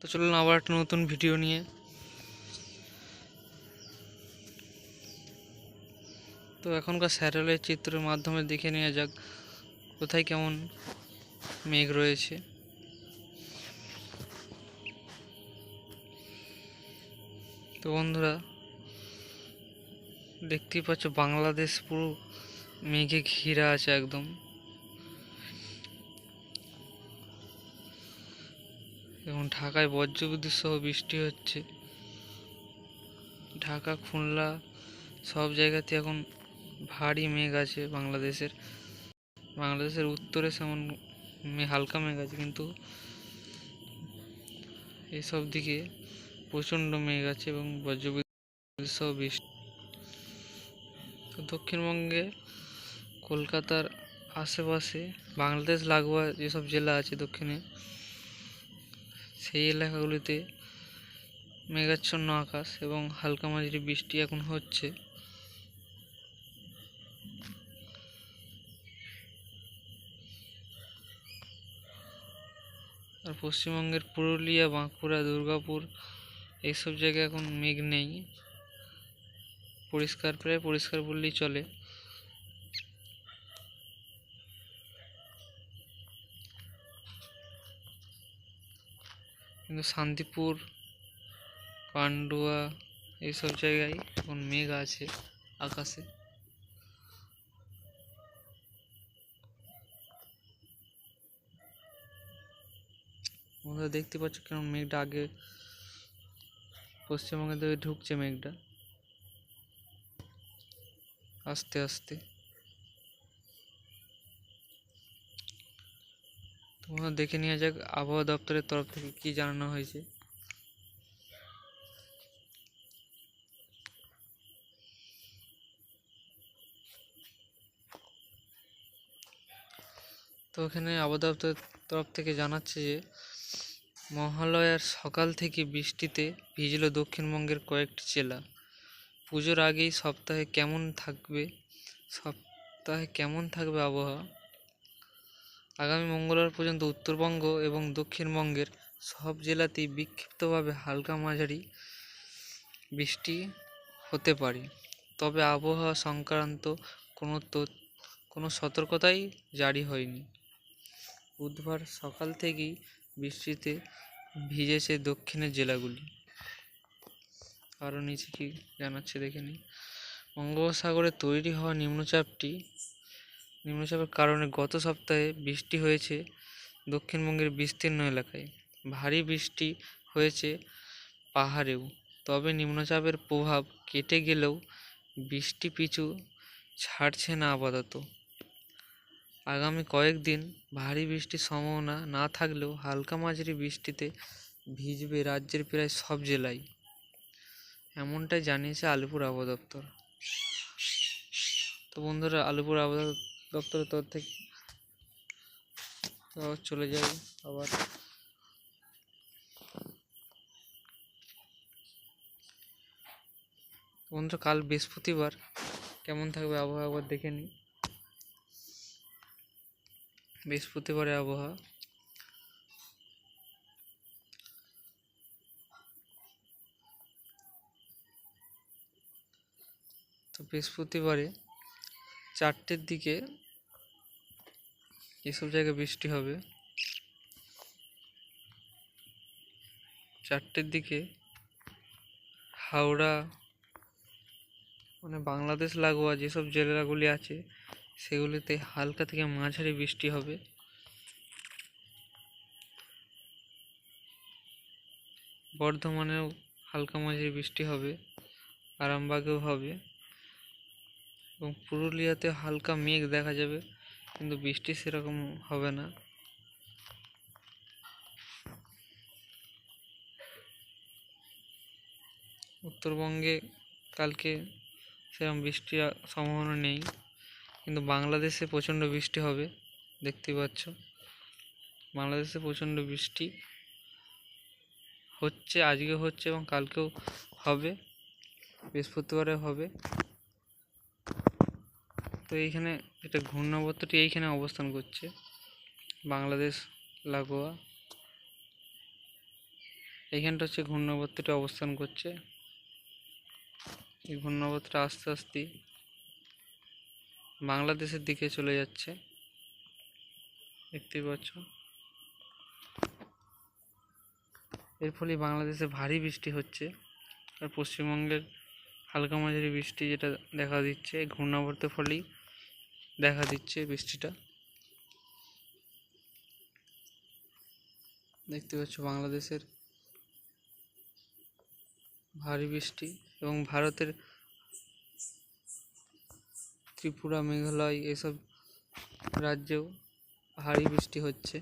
তো চলুন আবার একটা নতুন ভিডিও নিয়ে। তো এখনকার স্যাটেলাইট চিত্রের মাধ্যমে দেখে নেওয়া যাক কোথায় কেমন মেঘ রয়েছে। তো বন্ধুরা, দেখতেই পাচ্ছ বাংলাদেশ পুরো মেঘে ঘিরা আছে একদম। এবং ঢাকায় বজ্রবিদ্যুৎ সহ বৃষ্টি হচ্ছে। ঢাকা, খুলনা সব জায়গাতে এখন ভারী মেঘ আছে বাংলাদেশের। বাংলাদেশের উত্তরে সেমন হালকা মেঘ আছে, কিন্তু এসব দিকে প্রচণ্ড মেঘ আছে এবং বজ্রবিদ্যুৎ সহ বৃষ্টি। দক্ষিণবঙ্গে, কলকাতার আশেপাশে, বাংলাদেশ, লাগোয়া যেসব জেলা আছে দক্ষিণে সেই এলাকাগুলিতে মেঘাচ্ছন্ন আকাশ এবং হালকা মাঝারি বৃষ্টি এখন হচ্ছে। আর পশ্চিমবঙ্গের পুরুলিয়া, বাঁকুড়া, দুর্গাপুর এইসব জায়গায় এখন মেঘ নেই। পরিষ্কার, প্রায় পরিষ্কার বললেই চলে। কিন্তু শান্তিপুর পান্ডুয়া এইসব জায়গায় এখন মেঘ আছে আকাশে। বন্ধুরা, দেখতে পাচ্ছ কেমন মেঘটা? আগে পশ্চিমবঙ্গের দিকে ঢুকছে মেঘটা। আস্তে আস্তে। তোমরা দেখে নেওয়া যাক আবহাওয়া দপ্তরের তরফ থেকে কি জানানো হয়েছে। তো এখানে আবহাওয়া দপ্তরের তরফ থেকে জানাচ্ছে যে, মহালয়ার সকাল থেকে বৃষ্টিতে ভিজল দক্ষিণবঙ্গের কয়েকটি জেলা। পুজোর আগেই সপ্তাহে কেমন থাকবে? সপ্তাহে কেমন থাকবে আবহাওয়া? আগামী মঙ্গলবার পর্যন্ত উত্তরবঙ্গ এবং দক্ষিণবঙ্গের সব জেলাতেই বিক্ষিপ্তভাবে হালকা মাঝারি বৃষ্টি হতে পারে। তবে আবহাওয়া সংক্রান্ত কোনো কোনো সতর্কতাই জারি হয়নি। বুধবার সকাল থেকেই বৃষ্টিতে ভিজেছে দক্ষিণের জেলাগুলি। আরও নিচে কি জানাচ্ছে দেখে নিই। বঙ্গোপসাগরে তৈরি হওয়া নিম্নচাপটি নিম্নচাপের কারণে গত সপ্তাহে বৃষ্টি হয়েছে দক্ষিণবঙ্গের বিস্তীর্ণ এলাকায়। ভারী বৃষ্টি হয়েছে পাহাড়েও। তবে নিম্নচাপের প্রভাব কেটে গেলেও বৃষ্টি পিছু ছাড়ছে না আপাতত। আগামী কয়েকদিন ভারী বৃষ্টির সম্ভাবনা না থাকলেও হালকা মাঝারি বৃষ্টিতে ভিজবে রাজ্যের প্রায় সব জেলায়। এমনটাই জানিয়েছে আলিপুর আবহাওয়া দপ্তর। তো বন্ধুরা, আলিপুর আবহাওয়া দপ্তরের তরফ থেকে। তো চলে যাই আবার। বন্ধুরা, কাল বৃহস্পতিবার। কেমন থাকবে আবহাওয়া একবার দেখে নিই। বৃহস্পতিবারে আবহাওয়া। তো বৃহস্পতিবারে চারটের দিকে এসব জায়গায় বৃষ্টি হবে। চারটের দিকে হাওড়া মানে বাংলাদেশ লাগোয়া যেসব জেলাগুলি আছে, সেগুলিতে হালকা থেকে মাঝারি বৃষ্টি হবে। বর্ধমানেও হালকা মাঝারি বৃষ্টি হবে, আরামবাগেও হবে এবং পুরুলিয়াতে হালকা মেঘ দেখা যাবে। কিন্তু বৃষ্টি সেরকম হবে না। উত্তরবঙ্গে কালকে সেরকম বৃষ্টির সম্ভাবনা নেই, কিন্তু বাংলাদেশে প্রচণ্ড বৃষ্টি হবে, দেখতেই পাচ্ছ। বাংলাদেশে প্রচণ্ড বৃষ্টি হচ্ছে, আজকে হচ্ছে এবং কালকেও হবে বৃহস্পতিবারে হবে। তো এইখানে এটা ঘূর্ণাবর্তটি এইখানে অবস্থান করছে, বাংলাদেশ, লাগোয়া। এইখানটা হচ্ছে ঘূর্ণাবর্তটি অবস্থান করছে। এই ঘূর্ণাবর্তটা আস্তে আস্তে বাংলাদেশের দিকে চলে যাচ্ছে। দেখতেই পাচ্ছ। এর ফলে বাংলাদেশে ভারী বৃষ্টি হচ্ছে আর পশ্চিমবঙ্গের হালকা মাঝারি বৃষ্টি যেটা দেখা দিচ্ছে ঘূর্ণাবর্তের ফলেই দেখা দিচ্ছে বৃষ্টিটা। দেখতে পাচ্ছ বাংলাদেশের ভারী বৃষ্টি এবং ভারতের ত্রিপুরা, মেঘালয় এসব রাজ্যেও ভারী বৃষ্টি হচ্ছে।